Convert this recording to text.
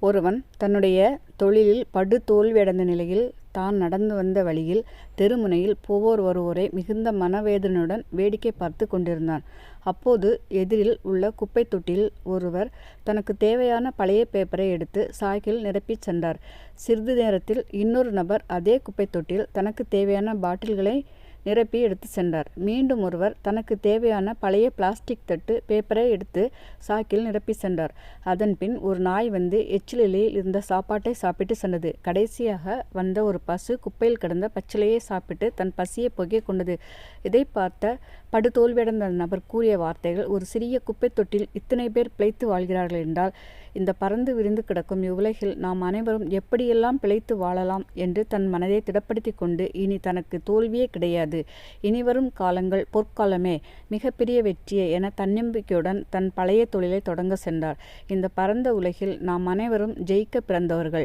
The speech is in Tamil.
ஒருவன் தன்னுடைய தொழிலில் படு தோல்வியடைந்த நிலையில் தான் நடந்து வந்த வழியில் தெருமுனையில் போவோர் வருவோரை மிகுந்த மனவேதனையுடன் வேடிக்கை பார்த்து கொண்டிருந்தான். அப்போது எதிரில் உள்ள குப்பை தொட்டியில் ஒருவர் தனக்கு தேவையான பழைய பேப்பரை எடுத்து சாக்கில் நிரப்பிச் சென்றார். சிறிது நேரத்தில் இன்னொரு நபர் அதே குப்பைத் தொட்டியில் தனக்கு தேவையான பாட்டில்களை நிரப்பி எடுத்து சென்றார். மீண்டும் ஒருவர் தனக்கு தேவையான பழைய பிளாஸ்டிக் தட்டு பேப்பரை எடுத்து சாக்கில் நிரப்பி சென்றார். அதன்பின் ஒரு நாய் வந்து எச்சிலையில் இருந்த சாப்பாட்டை சாப்பிட்டு சென்றது. கடைசியாக வந்த ஒரு பசு குப்பையில் கிடந்த பச்சிலையை சாப்பிட்டு தன் பசியை புகை கொண்டது. இதை பார்த்த படுதோல்வியடைந்த நபர் கூறிய வார்த்தைகள் ஒரு சிறிய குப்பை தொட்டில் இத்தனை பேர் பிழைத்து வாழ்கிறார்கள் என்றால் இந்த பரந்து விரிந்து கிடக்கும் இவ்வுலகில் நாம் அனைவரும் எப்படியெல்லாம் பிழைத்து வாழலாம் என்று தன் மனதை திடப்படுத்தி கொண்டு இனி தனக்கு தோல்வியே கிடையாது. இனிவரும் காலங்கள் பொற்காலமே. மிகப்பெரிய வெற்றியே என தன்னம்பிக்கையுடன் தன் பழைய தொழிலைத் தொடங்கச் சென்றார். இந்த பரந்த உலகில் நாம் அனைவரும் ஜெயிக்க பிறந்தவர்கள்.